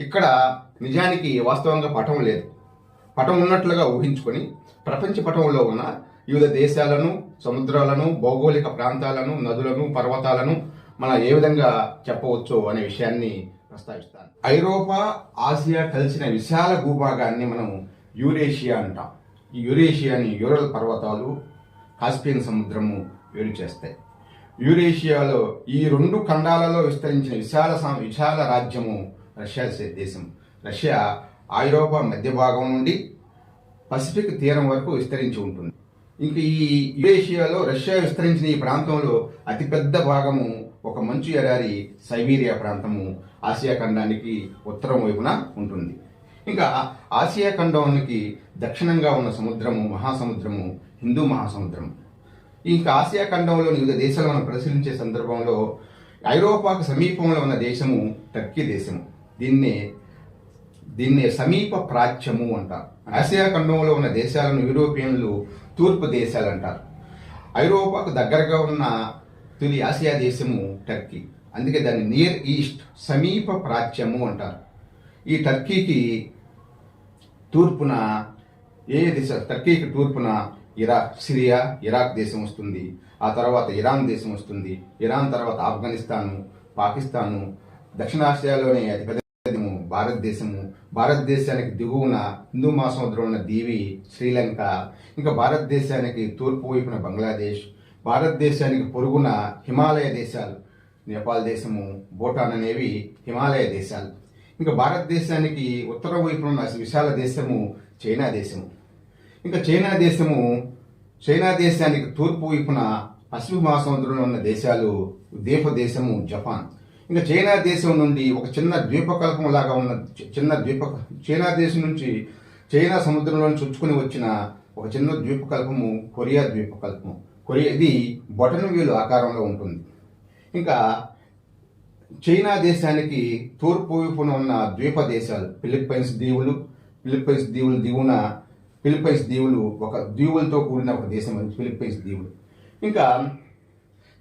ఇక్కడ నిజానికి వాస్తవంగా పటం లేదు. పటం ఉన్నట్లుగా ఊహించుకొని ప్రపంచ పటంలో ఉన్న వివిధ దేశాలను సముద్రాలను భౌగోళిక ప్రాంతాలను నదులను పర్వతాలను మనం ఏ విధంగా చెప్పవచ్చు అనే విషయాన్ని ప్రస్తావిస్తాను. ఐరోపా ఆసియా కలిసిన విశాల భూభాగాన్ని మనం యూరేషియా అంటాం. ఈ యూరేషియాని యూరల్ పర్వతాలు కాస్పియన్ సముద్రము వేరు చేస్తాయి. యూరేషియాలో ఈ రెండు ఖండాలలో విస్తరించిన విశాల విశాల రాజ్యము రష్యా దేశం. రష్యా ఐరోపా మధ్య భాగం నుండి పసిఫిక్ తీరం వరకు విస్తరించి ఉంటుంది. ఇంక ఈ యురేషియాలో రష్యా విస్తరించిన ఈ ప్రాంతంలో అతిపెద్ద భాగము ఒక మంచు ఎడారి సైబీరియా ప్రాంతము ఆసియా ఖండానికి ఉత్తరం వైపున ఉంటుంది. ఇంకా ఆసియా ఖండానికి దక్షిణంగా ఉన్న సముద్రము మహాసముద్రము హిందూ మహాసముద్రము. ఇంకా ఆసియా ఖండంలోని వివిధ దేశాలను మనం పరిశీలించే సందర్భంలో ఐరోపాకు సమీపంలో ఉన్న దేశము టర్కీ దేశము. దీన్నే దీన్నే సమీప ప్రాచ్యము అంటారు. ఆసియా ఖండంలో ఉన్న దేశాలను యూరోపియన్లు తూర్పు దేశాలు అంటారు. ఐరోపాకు దగ్గరగా ఉన్న తొలి ఆసియా దేశము టర్కీ. అందుకే దాన్ని నియర్ ఈస్ట్ సమీప ప్రాచ్యము అంటారు. ఈ టర్కీకి తూర్పున ఏ దిశ టర్కీకి తూర్పున ఇరాక్ సిరియా ఇరాక్ దేశం వస్తుంది. ఆ తర్వాత ఇరాన్ దేశం వస్తుంది. ఇరాన్ తర్వాత ఆఫ్ఘనిస్తాను పాకిస్తాను దక్షిణాసియాలోనే అతిపెద్ద భారతదేశము. భారతదేశానికి దిగువన హిందూ మహాసముద్రం ఉన్న దీవి శ్రీలంక. ఇంకా భారతదేశానికి తూర్పు వైపున బంగ్లాదేశ్. భారతదేశానికి పొరుగున హిమాలయ దేశాలు. నేపాల్ దేశము భూటాన్ అనేవి హిమాలయ దేశాలు. ఇంకా భారతదేశానికి ఉత్తర వైపున ఉన్న విశాల దేశము చైనా దేశము. ఇంకా చైనా దేశము చైనా దేశానికి తూర్పు వైపున పశ్చిమ మహాసముద్రంలో ఉన్న దేశాలు ద్వీప దేశము జపాన్. ఇంకా చైనా దేశం నుండి ఒక చిన్న ద్వీపకల్పం లాగా ఉన్న చిన్న ద్వీప చైనా దేశం నుంచి చైనా సముద్రంలో చొచ్చుకుని వచ్చిన ఒక చిన్న ద్వీపకల్పము కొరియా ద్వీపకల్పము కొరియా ఇది బొటన్ వీలు ఆకారంలో ఉంటుంది. ఇంకా చైనా దేశానికి తూర్పు వైపున ఉన్న ద్వీప దేశాలు ఫిలిప్పైన్స్ దీవులు ఫిలిప్పైన్స్ దీవులు దీవున ఫిలిప్పైన్స్ దీవులు ఒక దీవులతో కూడిన ఒక దేశం అది ఫిలిప్పైన్స్ దీవులు. ఇంకా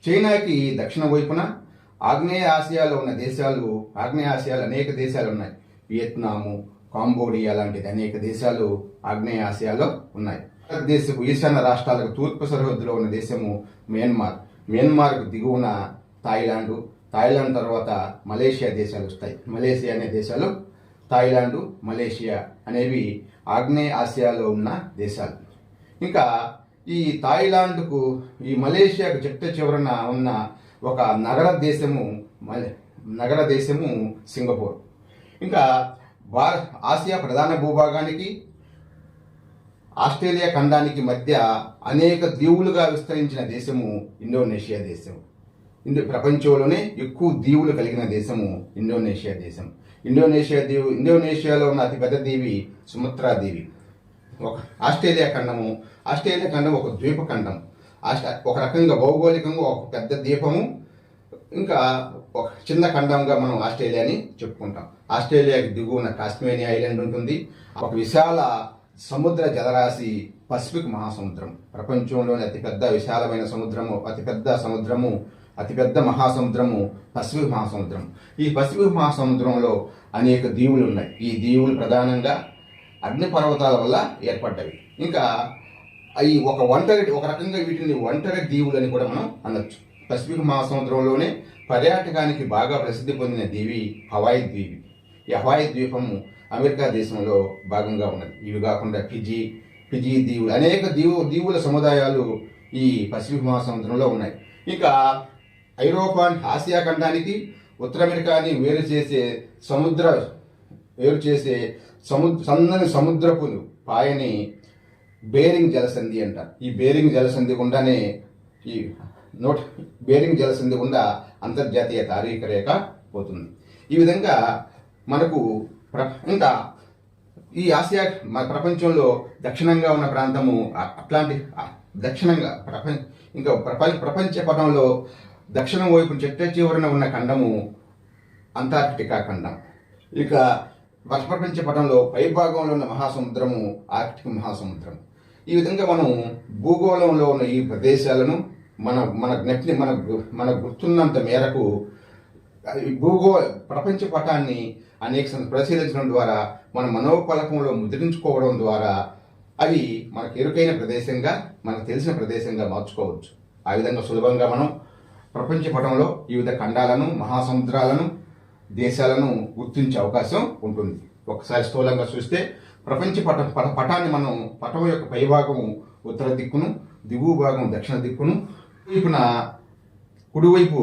చైనాకి దక్షిణ వైపున ఆగ్నేయ ఆసియాలో ఉన్న దేశాలు ఆగ్నేయ ఆసియాలో అనేక దేశాలు ఉన్నాయి. వియత్నాము కాంబోడియా లాంటి అనేక దేశాలు ఆగ్నేయ ఆసియాలో ఉన్నాయి. భారతదేశపు ఈశాన్య రాష్ట్రాలకు తూర్పు సరిహద్దులో ఉన్న దేశము మయన్మార్. మయన్మార్కు దిగువన థాయిలాండ్. థాయిలాండ్ తర్వాత మలేషియా దేశాలు వస్తాయి. మలేషియా అనే దేశాలు థాయిలాండ్ మలేషియా అనేవి ఆగ్నేయ ఆసియాలో ఉన్న దేశాలు. ఇంకా ఈ థాయిలాండ్కు ఈ మలేషియాకు చిట్ట చివరన ఉన్న ఒక నగర దేశము నగర దేశము సింగపూర్. ఇంకా భార ఆసియా ప్రధాన భూభాగానికి ఆస్ట్రేలియా ఖండానికి మధ్య అనేక దీవులుగా విస్తరించిన దేశము ఇండోనేషియా దేశం. ఇందు ప్రపంచంలోనే ఎక్కువ దీవులు కలిగిన దేశము ఇండోనేషియా దేశం. ఇండోనేషియా దీవు ఇండోనేషియాలో ఉన్న అతిపెద్ద దీవి సుమత్రా దీవి. ఒక ఆస్ట్రేలియా ఖండము. ఆస్ట్రేలియా ఖండం ఒక ద్వీప ఖండం ఒక రకంగా భౌగోళికంగా ఒక పెద్ద ద్వీపము ఇంకా ఒక చిన్న ఖండంగా మనం ఆస్ట్రేలియాని చెప్పుకుంటాం. ఆస్ట్రేలియాకి దిగువన కాశ్మీర్ ఐలాండ్ ఉంటుంది. ఒక విశాల సముద్ర జలరాశి పసిఫిక్ మహాసముద్రం. ప్రపంచంలోని అతిపెద్ద విశాలమైన సముద్రము అతిపెద్ద సముద్రము అతిపెద్ద మహాసముద్రము పసిఫిక్ మహాసముద్రం. ఈ పసిఫిక్ మహాసముద్రంలో అనేక దీవులు ఉన్నాయి. ఈ దీవులు ప్రధానంగా అగ్నిపర్వతాల వల్ల ఏర్పడ్డవి. ఇంకా అవి ఒక ఒంటరి ఒక రకంగా వీటిని ఒంటరి దీవులు అని కూడా మనం అనొచ్చు. పసిఫిక్ మహాసముద్రంలోనే పర్యాటకానికి బాగా ప్రసిద్ధి పొందిన దీవి హవాయి ద్వీపి. ఈ హవాయి ద్వీపము అమెరికా దేశంలో భాగంగా ఉన్నది. ఇవి కాకుండా ఫిజీ ఫిజీ దీవులు అనేక దీవు దీవుల సముదాయాలు ఈ పసిఫిక్ మహాసముద్రంలో ఉన్నాయి. ఇంకా ఐరోపా ఆసియా ఖండానికి ఉత్తర అమెరికాని వేరు చేసే సముద్ర వేరు చేసే సముద్ర సన్నని సముద్రపు పాయని బేరింగ్ జలసంధి అంటారు ఈ బేరింగ్ జలసంధి గుండానే ఈ నోట్ బేరింగ్ జలసంధి గుండా అంతర్జాతీయ తారీఖ రేఖ పోతుంది. ఈ విధంగా మనకు ఇంకా ఈ ఆసియా మన ప్రపంచంలో దక్షిణంగా ఉన్న ప్రాంతము అట్లాంటి అట్లాంటిక్ దక్షిణంగా ప్రపంచ ఇంకా ప్రపంచ ప్రపంచ పటంలో దక్షిణం వైపు చెట్ట చివరన ఉన్న ఖండము అంటార్కిటికా ఖండం. ఇక వర్ష ప్రపంచ పటంలో పైభాగంలో ఉన్న మహాసముద్రము ఆర్కిటిక్ మహాసముద్రం. ఈ విధంగా మనం భూగోళంలో ఉన్న ఈ ప్రదేశాలను మన మన జ్ఞప్తిని మన గు- మన గుర్తున్నంత మేరకు భూగో ప్రపంచ పటాన్ని అనేక పరిశీలించడం ద్వారా మన మనోపలకంలో ముద్రించుకోవడం ద్వారా అవి మనకు ఎరుకైన ప్రదేశంగా మనకు తెలిసిన ప్రదేశంగా మార్చుకోవచ్చు. ఆ విధంగా సులభంగా మనం ప్రపంచ పటంలో వివిధ ఖండాలను మహాసముద్రాలను దేశాలను గుర్తించే అవకాశం ఉంటుంది. ఒకసారి స్థూలంగా చూస్తే ప్రపంచ పట పటాన్ని మనం పటం యొక్క పైభాగము ఉత్తర దిక్కును దిగువ భాగం దక్షిణ దిక్కును వైపున కుడివైపు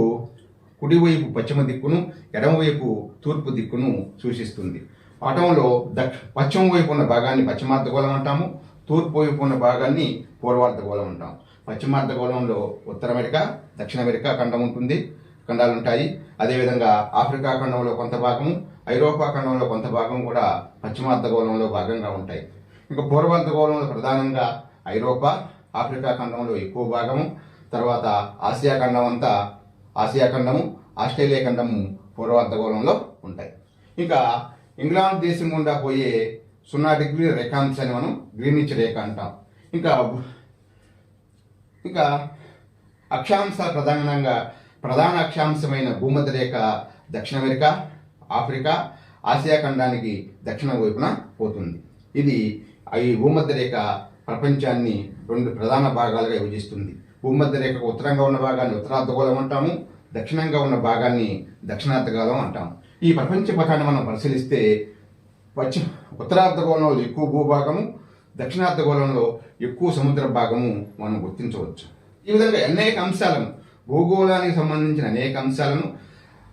కుడివైపు పశ్చిమ దిక్కును ఎడమవైపు తూర్పు దిక్కును సూచిస్తుంది. పటంలో దక్ష పశ్చిమ వైపు ఉన్న భాగాన్ని పశ్చిమార్ధగోళం అంటాము తూర్పు వైపు ఉన్న భాగాన్ని పూర్వార్ధగోళం అంటాము. పశ్చిమార్ధగోళంలో ఉత్తర అమెరికా దక్షిణ అమెరికా ఖండం ఉంటుంది ఖండాలు ఉంటాయి అదేవిధంగా ఆఫ్రికా ఖండంలో కొంత భాగము ఐరోపా ఖండంలో కొంత భాగం కూడా పశ్చిమార్ధగోళంలో భాగంగా ఉంటాయి. ఇంకా పూర్వార్ధగోళంలో ప్రధానంగా ఐరోపా ఆఫ్రికా ఖండంలో ఎక్కువ భాగము తర్వాత ఆసియా ఖండం అంతా ఆసియా ఖండము ఆస్ట్రేలియా ఖండము పూర్వార్ధగోళంలో ఉంటాయి. ఇంకా ఇంగ్లాండ్ దేశం గుండా పోయే సున్నా డిగ్రీ రేఖాంశ అని మనం గ్రీనిచ్ రేఖ అంటాం. ఇంకా ఇంకా అక్షాంశ ప్రధానంగా ప్రధాన అక్షాంశమైన భూమధ్య రేఖ దక్షిణ అమెరికా ఆఫ్రికా ఆసియా ఖండానికి దక్షిణ వైపున పోతుంది. ఇది ఈ భూమధ్యరేఖ ప్రపంచాన్ని రెండు ప్రధాన భాగాలుగా విభజిస్తుంది. భూమధ్యరేఖకు ఉత్తరంగా ఉన్న భాగాన్ని ఉత్తరార్ధగోళం అంటాము దక్షిణంగా ఉన్న భాగాన్ని దక్షిణార్ధగోళం అంటాము. ఈ ప్రపంచ పథాన్ని మనం పరిశీలిస్తే పశ్చిమ ఉత్తరార్ధగోళంలో ఎక్కువ భూభాగము దక్షిణార్ధగోళంలో ఎక్కువ సముద్ర భాగము మనం గుర్తించవచ్చు. ఈ విధంగా అనేక అంశాలను భూగోళానికి సంబంధించిన అనేక అంశాలను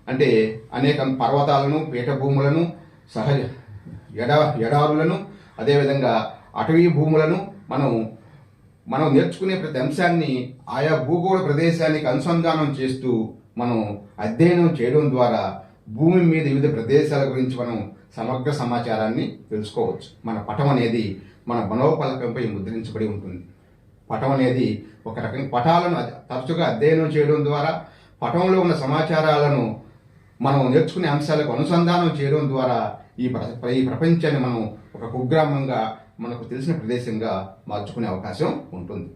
అంటే అనేక పర్వతాలను పీఠభూములను సహజ ఎడ ఎడారులను అదేవిధంగా అటవీ భూములను మనం మనం నేర్చుకునే ప్రతి అంశాన్ని ఆయా భూగోళ ప్రదేశానికి అనుసంధానం చేస్తూ మనం అధ్యయనం చేయడం ద్వారా భూమి మీద వివిధ ప్రదేశాల గురించి మనం సమగ్ర సమాచారాన్ని తెలుసుకోవచ్చు. మన పటం అనేది మన మనోపలకంపై ముద్రించబడి ఉంటుంది. పటం అనేది ఒక రకం పటాలను తరచుగా అధ్యయనం చేయడం ద్వారా పటంలో ఉన్న సమాచారాలను మనం నేర్చుకునే అంశాలకు అనుసంధానం చేయడం ద్వారా ఈ ఈ ప్రపంచాన్ని మనం ఒక కుగ్రామంగా మనకు తెలిసిన ప్రదేశంగా మార్చుకునే అవకాశం ఉంటుంది.